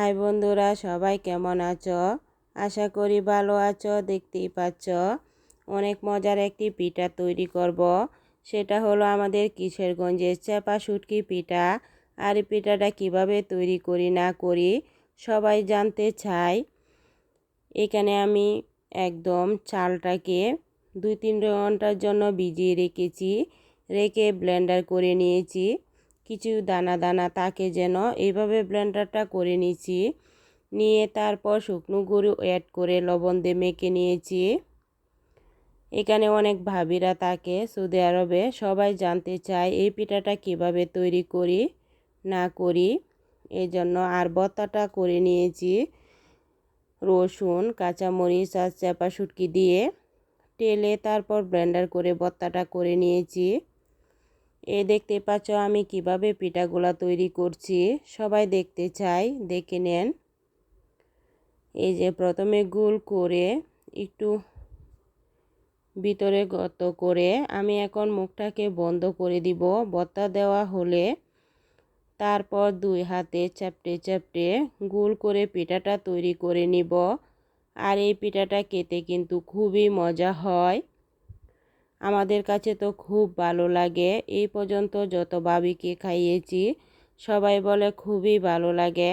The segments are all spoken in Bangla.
হাই বন্ধুরা, সবাই কেমন আছো? আশা করি ভালো আছো, দেখতেই পাচ্ছ। অনেক মজার একটি পিঠা তৈরি করব। সেটা হলো আমাদের কিশোরগঞ্জের চেপা শুটকি পিঠা। আর পিঠাটা কীভাবে তৈরি করি না করি, সবাই জানতে চাই। এখানে আমি একদম চালটাকে দুই তিন ঘণ্টার জন্য ভিজিয়ে রেখেছি, রেখে ব্লেন্ডার করে নিয়েছি। কিছু দানা দানা তাকে যেন এইভাবে ব্লেন্ডারটা করে নিয়েছি। নিয়ে তারপর শুকনো গুঁড়ো অ্যাড করে লবণ দিয়ে মেখে নিয়েছি। এখানে অনেক ভাবিরা থাকে সৌদি আরবে, সবাই জানতে চায় এই পিঠাটা কীভাবে তৈরি করি, না করি। এই জন্য আর বত্তাটা করে নিয়েছি। রসুন, কাঁচামরিচ আর চাপা শুটকি দিয়ে টেলে তারপর ব্লেন্ডার করে বত্তাটা করে নিয়েছি। এ দেখতে পাচ্ছ আমি কীভাবে পিঠাগুলা তৈরি করছি। সবাই দেখতে চাই, দেখে নেন। এই যে প্রথমে গোল করে একটু ভিতরে গত করে আমি এখন মুখটাকে বন্ধ করে দিব। বত্তা দেওয়া হলে তারপর দুই হাতে চ্যাপটে চ্যাপটে গোল করে পিঠাটা তৈরি করে নিব। আর এই পিঠাটা খেতে কিন্তু খুবই মজা হয়। আমাদের কাছে তো খুব ভালো লাগে। এই পর্যন্ত যত বাবিকে খাইয়েছি, সবাই বলে খুবই ভালো লাগে।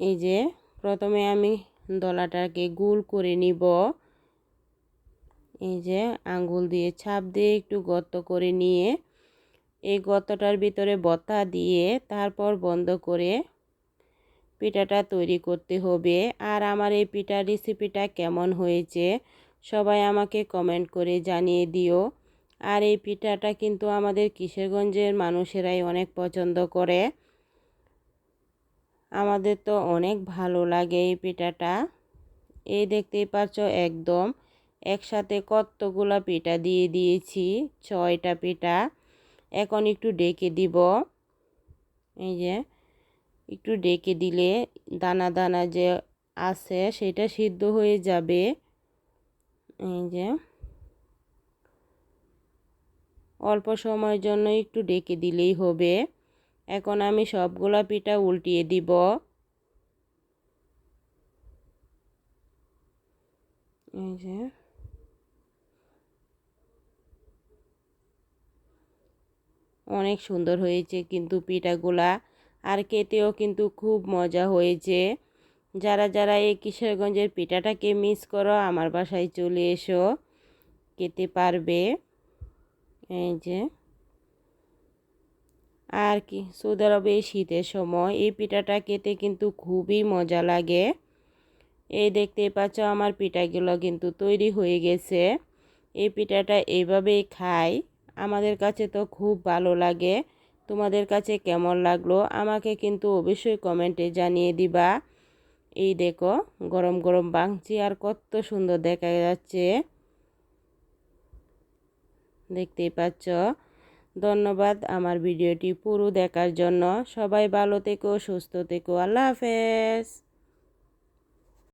এই যে, প্রথমে আমি দলাটাকে গুল করে নিব। এই যে, আঙ্গুল দিয়ে ছাপ দিয়ে একটু গর্ত করে নিয়ে, এই গর্তটার ভিতরে বতা দিয়ে তারপর বন্ধ করে পিঠাটা তৈরি করতে হবে। আর আমার এই পিঠা রেসিপিটা কেমন হয়েছে সবাই আমাকে কমেন্ট করে জানিয়ে দিও। আর এই পিঠাটা কিন্তু আমাদের কিশোরগঞ্জের মানুষেরাই অনেক পছন্দ করে। আমাদের তো অনেক ভালো লাগে এই পিঠাটা। এই দেখতেই পাচ্ছ একদম একসাথে কতগুলো পিঠা দিয়ে দিয়েছি, ছয়টা পিঠা। এখন একটু ডেকে দিব। এই যে একটু ডেকে দিলে দানা দানা যে আছে সেটা সিদ্ধ হয়ে যাবে। এই যে, অল্প সময়ের জন্য একটু ডেকে দিলেই হবে। এখন আমি সবগুলা পিঠা উল্টিয়ে দিব। এই যে, অনেক সুন্দর হয়েছে কিন্তু পিঠাগুলা। আর খেতেও কিন্তু খুব মজা হয়েছে। যারা যারা এই কিশোরগঞ্জের পিঠাটাকে মিস করো, আমার বাসায় চলে এসো। খেতে পারবে। এই যে। আর কি, সৌদি আরবে শীতের সময় এই পিঠাটা খেতে কিন্তু খুবই মজা লাগে। এই দেখতে পাচ্ছ আমার পিঠাগুলো কিন্তু তৈরি হয়ে গেছে। এই পিঠাটা এইভাবেই খাই। আমাদের কাছে তো খুব ভালো লাগে। তোমাদের কাছে কেমন লাগল আমাকে কিন্তু অবশ্যই কমেন্টে জানিয়ে দিবা। এই দেখো, গরম গরম বাংছি আর কত সুন্দর দেখা যাচ্ছে। দেখতেই পাচ্ছ? ধন্যবাদ আমার ভিডিওটি পুরো দেখার জন্য। সবাই ভালো থেকো, সুস্থ থেকো। আল্লাহ হাফেজ।